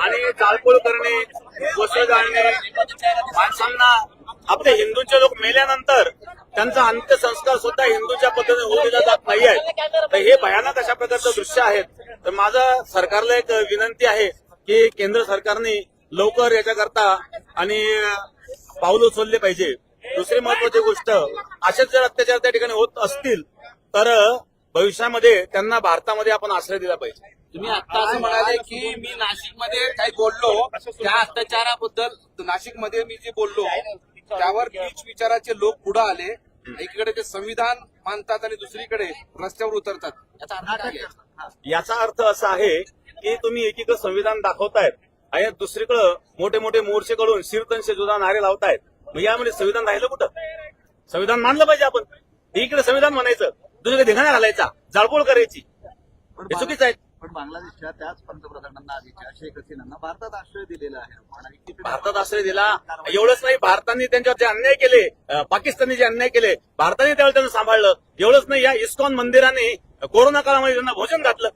आणि जाळपोळ करणे वस्त्र जाळणे माणसांना आपले हिंदूंचे लोक मेल्यानंतर त्यांचा अंत्यसंस्कार सुद्धा हिंदूच्या पद्धतीने होऊ दिला जात नाहीये. तर हे भयानक अशा प्रकारचं दृश्य आहेत तर माझं सरकारला एक विनंती आहे की केंद्र सरकारने लवकर याच्याकरता आणि पाऊल उचलले पाहिजे. दुसरी महत्वाची गोष्ट असेच जर अत्याचार त्या ठिकाणी होत असतील तर भविष्यामध्ये त्यांना भारतामध्ये आपण आश्रय दिला पाहिजे. तुम्ही आता असं म्हणाले की मी नाशिकमध्ये काही बोललो त्या अत्याचाराबद्दल नाशिकमध्ये मी जे बोललो त्यावर नीच विचाराचे लोक पुढे आले. एकीकडे ते संविधान मानतात आणि दुसरीकडे रस्त्यावर उतरतात. याचा अर्थ काय? याचा अर्थ असा आहे की तुम्ही एकीकडे संविधान दाखवतायत आणि दुसरीकडे मोठे मोठे मोर्चे कडून शिरतनशे जुदा नारे लावतायत. मग यामध्ये संविधान राहिलं कुठं? संविधान मानलं पाहिजे आपण. एकीकडे संविधान म्हणायचं. दुसरीकडे धिंगाणा घालायचा जाळपोळ करायची. हे चुकीचं आहे. पण बांगलादेशच्या त्याच पंतप्रधानांना आधीच्या शेख हसीनांना भारतात आश्रय दिलेला आहे. भारतात आश्रय दिला. एवढंच नाही भारताने त्यांच्यावर जे अन्याय केले पाकिस्तानने जे अन्याय केले भारताने त्यावेळेस त्यांना सांभाळलं. एवढंच नाही या इस्कॉन मंदिराने कोरोना काळामध्ये त्यांना भोजन घातलं.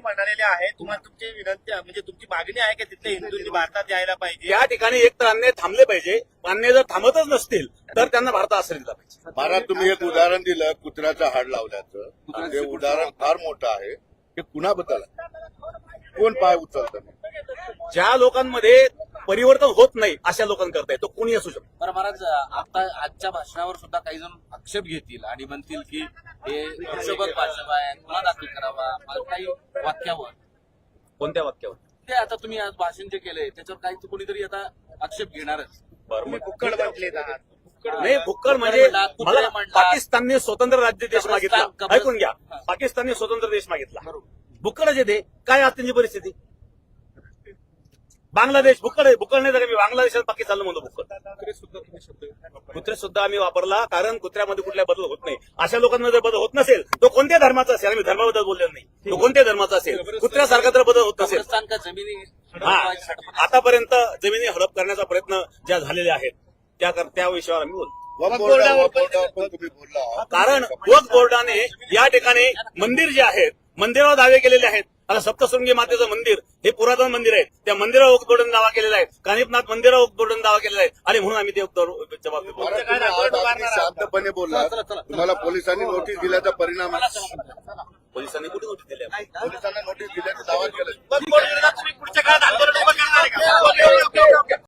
म्हणालेले आहे. तुम्हाला तुमची विनंती म्हणजे तुमची मागणी आहे की तिथल्या हिंदूंनी भारतात यायला पाहिजे? या ठिकाणी एक तर अन्याय थांबले पाहिजे. अन्याय जर थांबतच नसतील तर त्यांना भारतात आश्रय दिला पाहिजे. मला तुम्ही एक उदाहरण दिलं कुत्र्याचं हाड लावल्याचं. ते उदाहरण फार मोठं आहे. हे कुणाबद्दल आहे? कोण पाय उचलतं? ज्या लोकांमध्ये परिवर्तन होत नाही अशा लोकांकरता आहे. तो कोणी असू शकतो? बरं महाराज आता आजच्या भाषणावर सुद्धा काही जण आक्षेप घेतील आणि म्हणतील की हे हिशोबत आहे. गुन्हा दाखल करावा. मला काही वाक्यावर. कोणत्या वाक्यावर? ते आता तुम्ही आज भाषण जे केलंय त्याच्यावर काही कोणीतरी आता आक्षेप घेणारच. बरं कुक्कड म्हटले नाही भुक्कड म्हणजे मला. पाकिस्तानने स्वतंत्र राज्य देश मागितला. ऐकून घ्या. पाकिस्तानने स्वतंत्र देश मागितला. भुक्कडच येते काय आज त्यांची परिस्थिती? बांगलादेश भुक्कड भुक्कड नाही तर मी बांगलादेशात पाकिस्तानला म्हणतो भुक्कड कुत्रे सुद्धा आम्ही वापरला कारण कुत्र्यामध्ये कुठल्या बदल होत नाही. अशा लोकांमध्ये जर बदल होत नसेल तो कोणत्या धर्माचा असेल? आम्ही धर्माबद्दल बोललेलो नाही. तो कोणत्या धर्माचा असेल? कुत्र्यासारखा जर बदल होत नसेल. हा आतापर्यंत जमिनी हडप करण्याचा प्रयत्न ज्या झालेले आहेत त्या त्या विषयावर आम्ही बोलतो बोलला. कारण वक्फ बोर्डाने या ठिकाणी मंदिर जे आहेत मंदिरावर दावे केलेले आहेत. आता सप्तशृंगी मातेचं मंदिर हे पुरातन मंदिर आहे. त्या मंदिरावर बोर्डाने दावा केलेला आहे. कानिपनाथ मंदिरावर बोर्डाने दावा केलेला आहे. आणि म्हणून आम्ही ते शांतपणे बोलला. तुम्हाला पोलिसांनी नोटीस दिल्याचा परिणाम आहे. पोलिसांनी कुठे नोटीस दिली? पोलिसांना नोटीस दिल्याचा दावा केला.